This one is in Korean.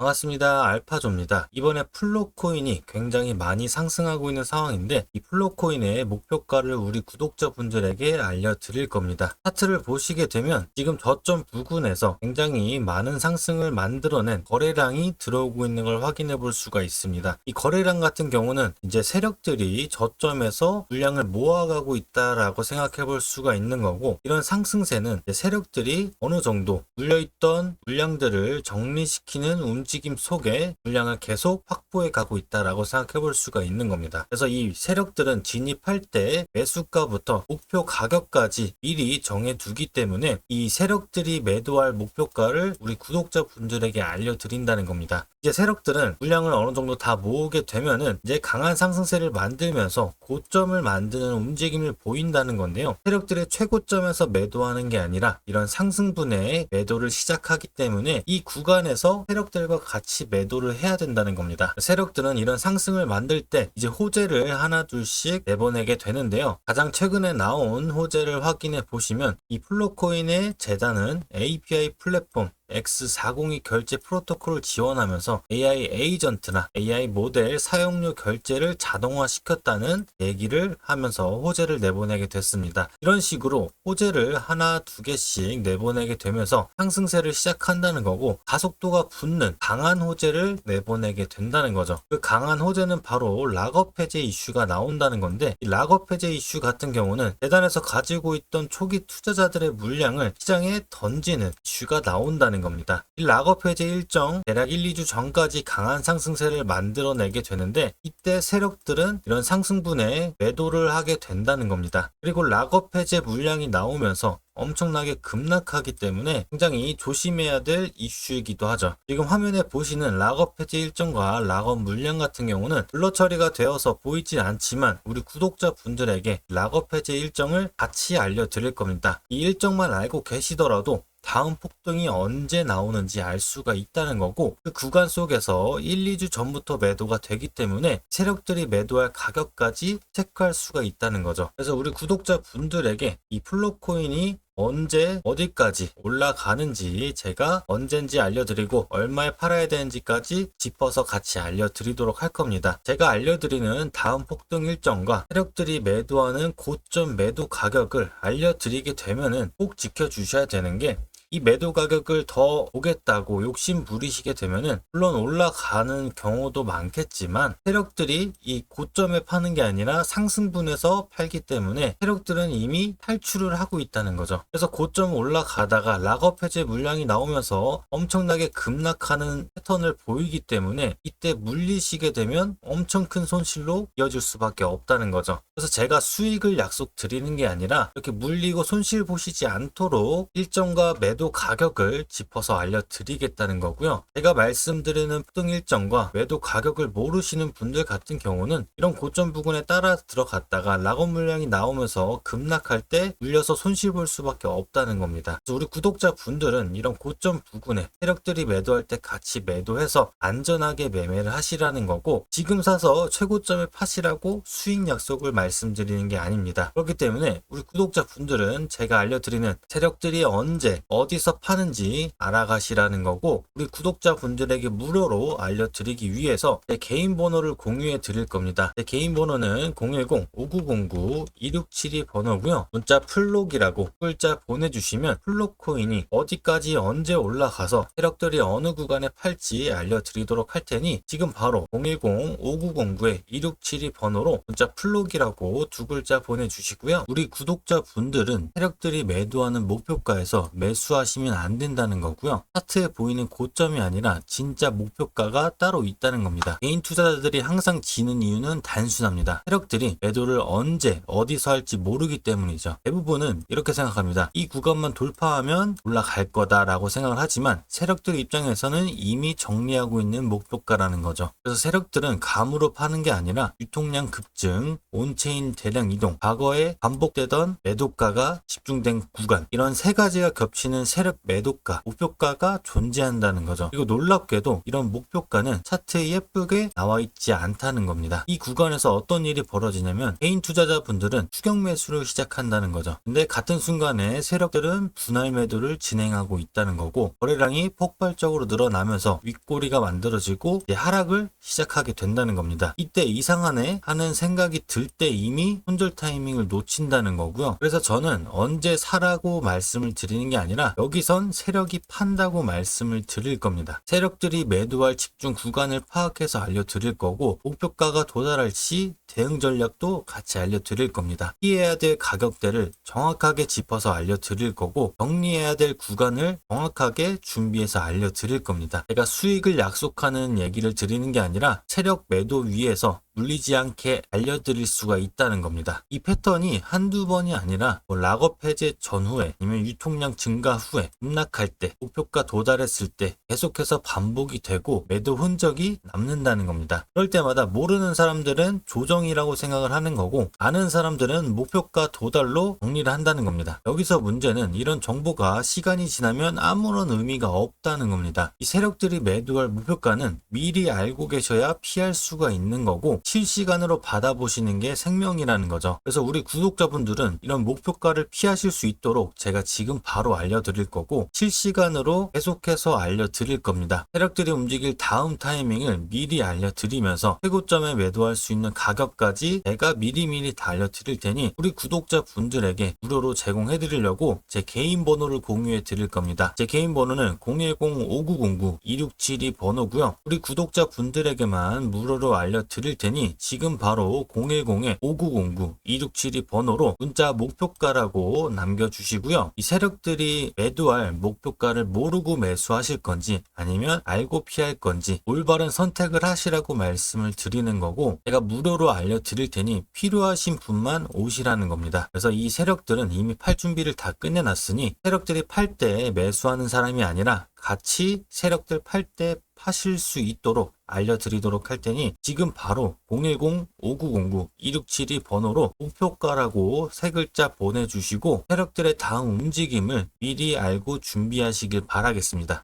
반갑습니다. 알파조입니다. 이번에 플로코인이 굉장히 많이 상승하고 있는 상황인데 이 플로코인의 목표가를 우리 구독자분들에게 알려드릴 겁니다. 차트를 보시게 되면 지금 저점 부근에서 굉장히 많은 상승을 만들어낸 거래량이 들어오고 있는 걸 확인해 볼 수가 있습니다. 이 거래량 같은 경우는 이제 세력들이 저점에서 물량을 모아가고 있다라고 생각해 볼 수가 있는 거고 이런 상승세는 세력들이 어느 정도 물려있던 물량들을 정리시키는 움직임 속에 물량을 계속 확보해 가고 있다라고 생각해 볼 수가 있는 겁니다. 그래서 이 세력들은 진입할 때 매수가부터 목표 가격까지 미리 정해 두기 때문에 이 세력들이 매도할 목표가를 우리 구독자분들에게 알려드린다는 겁니다. 이제 세력들은 물량을 어느 정도 다 모으게 되면은 이제 강한 상승세를 만들면서 고점을 만드는 움직임을 보인다는 건데요. 세력들의 최고점에서 매도하는 게 아니라 이런 상승분의 매도를 시작하기 때문에 이 구간에서 세력들과 같이 매도를 해야 된다는 겁니다. 세력들은 이런 상승을 만들 때 이제 호재를 하나 둘씩 내보내게 되는데요. 가장 최근에 나온 호재를 확인해 보시면 이 플로코인의 재단은 API 플랫폼 X402 결제 프로토콜을 지원하면서 AI 에이전트나 AI 모델 사용료 결제를 자동화시켰다는 얘기를 하면서 호재를 내보내게 됐습니다. 이런 식으로 호재를 하나 두 개씩 내보내게 되면서 상승세를 시작한다는 거고 가속도가 붙는 강한 호재를 내보내게 된다는 거죠. 그 강한 호재는 바로 락업 해제 이슈가 나온다는 건데 이 락업 해제 이슈 같은 경우는 재단에서 가지고 있던 초기 투자자들의 물량을 시장에 던지는 이슈가 나온다는 겁니다. 이 락업 해제 일정 대략 1, 2주 전까지 강한 상승세를 만들어내게 되는데 이때 세력들은 이런 상승분에 매도를 하게 된다는 겁니다. 그리고 락업 해제 물량이 나오면서 엄청나게 급락하기 때문에 굉장히 조심해야 될 이슈이기도 하죠. 지금 화면에 보시는 락업 해제 일정과 락업 물량 같은 경우는 블러 처리가 되어서 보이진 않지만 우리 구독자 분들에게 락업 해제 일정을 같이 알려드릴 겁니다. 이 일정만 알고 계시더라도 다음 폭등이 언제 나오는지 알 수가 있다는 거고 그 구간 속에서 1, 2주 전부터 매도가 되기 때문에 세력들이 매도할 가격까지 체크할 수가 있다는 거죠. 그래서 우리 구독자 분들에게 이 플로코인이 언제 어디까지 올라가는지 제가 언젠지 알려드리고 얼마에 팔아야 되는지까지 짚어서 같이 알려드리도록 할 겁니다. 제가 알려드리는 다음 폭등 일정과 세력들이 매도하는 고점 매도 가격을 알려드리게 되면은 꼭 지켜주셔야 되는 게 이 매도 가격을 더 보겠다고 욕심 부리시게 되면은 물론 올라가는 경우도 많겠지만 세력들이 이 고점에 파는 게 아니라 상승분에서 팔기 때문에 세력들은 이미 탈출을 하고 있다는 거죠. 그래서 고점 올라가다가 락업 해제 물량이 나오면서 엄청나게 급락하는 패턴을 보이기 때문에 이때 물리시게 되면 엄청 큰 손실로 이어질 수밖에 없다는 거죠. 그래서 제가 수익을 약속 드리는 게 아니라 이렇게 물리고 손실 보시지 않도록 일정과 매도 가격을 짚어서 알려드리겠다는 거고요. 제가 말씀드리는 폭등 일정과 매도 가격을 모르시는 분들 같은 경우는 이런 고점 부근에 따라 들어갔다가 락업 물량이 나오면서 급락할 때 물려서 손실 볼 수밖에 없다는 겁니다. 그래서 우리 구독자 분들은 이런 고점 부근에 세력들이 매도할 때 같이 매도해서 안전하게 매매를 하시라는 거고 지금 사서 최고점에 파시라고 수익 약속을 말 씀드리는 게 아닙니다. 그렇기 때문에 우리 구독자 분들은 제가 알려드리는 세력들이 언제 어디서 파는지 알아가시라는 거고 우리 구독자분들에게 무료로 알려드리기 위해서 제 개인 번호를 공유해 드릴 겁니다. 제 개인 번호는 010-5909-2672 번호고요. 문자 플록이라고 글자 보내주시면 플록코인이 어디까지 언제 올라가서 세력들이 어느 구간에 팔지 알려드리도록 할 테니 지금 바로 010-5909-2672 번호로 문자 플록이라고 두 글자 보내주시고요. 우리 구독자 분들은 세력들이 매도하는 목표가에서 매수하시면 안 된다는 거고요. 차트에 보이는 고점이 아니라 진짜 목표가가 따로 있다는 겁니다. 개인 투자자들이 항상 지는 이유는 단순합니다. 세력들이 매도를 언제 어디서 할지 모르기 때문이죠. 대부분은 이렇게 생각합니다. 이 구간만 돌파하면 올라갈 거다라고 생각을 하지만 세력들 입장에서는 이미 정리하고 있는 목표가라는 거죠. 그래서 세력들은 감으로 파는 게 아니라 유통량 급증, 온체 매수체인 대량 이동, 과거에 반복되던 매도가가 집중된 구간, 이런 세 가지가 겹치는 세력 매도가, 목표가가 존재한다는 거죠. 그리고 놀랍게도 이런 목표가는 차트에 예쁘게 나와 있지 않다는 겁니다. 이 구간에서 어떤 일이 벌어지냐면 개인 투자자분들은 추격 매수를 시작한다는 거죠. 근데 같은 순간에 세력들은 분할 매도를 진행하고 있다는 거고 거래량이 폭발적으로 늘어나면서 윗꼬리가 만들어지고 하락을 시작하게 된다는 겁니다. 이때 이상하네 하는 생각이 들 때 이미 손절 타이밍을 놓친다는 거고요. 그래서 저는 언제 사라고 말씀을 드리는 게 아니라 여기선 세력이 판다고 말씀을 드릴 겁니다. 세력들이 매도할 집중 구간을 파악해서 알려드릴 거고 목표가가 도달할 시 대응 전략도 같이 알려드릴 겁니다. 피해야 될 가격대를 정확하게 짚어서 알려드릴 거고 정리해야 될 구간을 정확하게 준비해서 알려드릴 겁니다. 제가 수익을 약속하는 얘기를 드리는 게 아니라 세력 매도 위에서 물리지 않게 알려드릴 수가 있다는 겁니다. 이 패턴이 한두 번이 아니라 뭐 락업 해제 전후에 아니면 유통량 증가 후에 급락할 때 목표가 도달했을 때 계속해서 반복이 되고 매도 흔적이 남는다는 겁니다. 그럴 때마다 모르는 사람들은 조정이라고 생각을 하는 거고 아는 사람들은 목표가 도달로 정리를 한다는 겁니다. 여기서 문제는 이런 정보가 시간이 지나면 아무런 의미가 없다는 겁니다. 이 세력들이 매도할 목표가는 미리 알고 계셔야 피할 수가 있는 거고 실시간으로 받아보시는 게 생명이라는 거죠. 그래서 우리 구독자분들은 이런 목표가를 피하실 수 있도록 제가 지금 바로 알려드릴 거고 실시간으로 계속해서 알려드릴 겁니다. 세력들이 움직일 다음 타이밍을 미리 알려드리면서 최고점에 매도할 수 있는 가격까지 제가 미리미리 다 알려드릴 테니 우리 구독자분들에게 무료로 제공해드리려고 제 개인 번호를 공유해 드릴 겁니다. 제 개인 번호는 010-5909-2672 번호고요. 우리 구독자분들에게만 무료로 알려드릴 테니 지금 바로 010-5909-2672 번호로 문자 목표가라고 남겨주시고요. 이 세력들이 매도할 목표가를 모르고 매수하실 건지 아니면 알고 피할 건지 올바른 선택을 하시라고 말씀을 드리는 거고 제가 무료로 알려드릴 테니 필요하신 분만 오시라는 겁니다. 그래서 이 세력들은 이미 팔 준비를 다 끝내놨으니 세력들이 팔 때 매수하는 사람이 아니라 같이 세력들 팔 때 파실 수 있도록 알려드리도록 할 테니 지금 바로 010-5909-2672 번호로 목표가라고 세 글자 보내주시고 세력들의 다음 움직임을 미리 알고 준비하시길 바라겠습니다.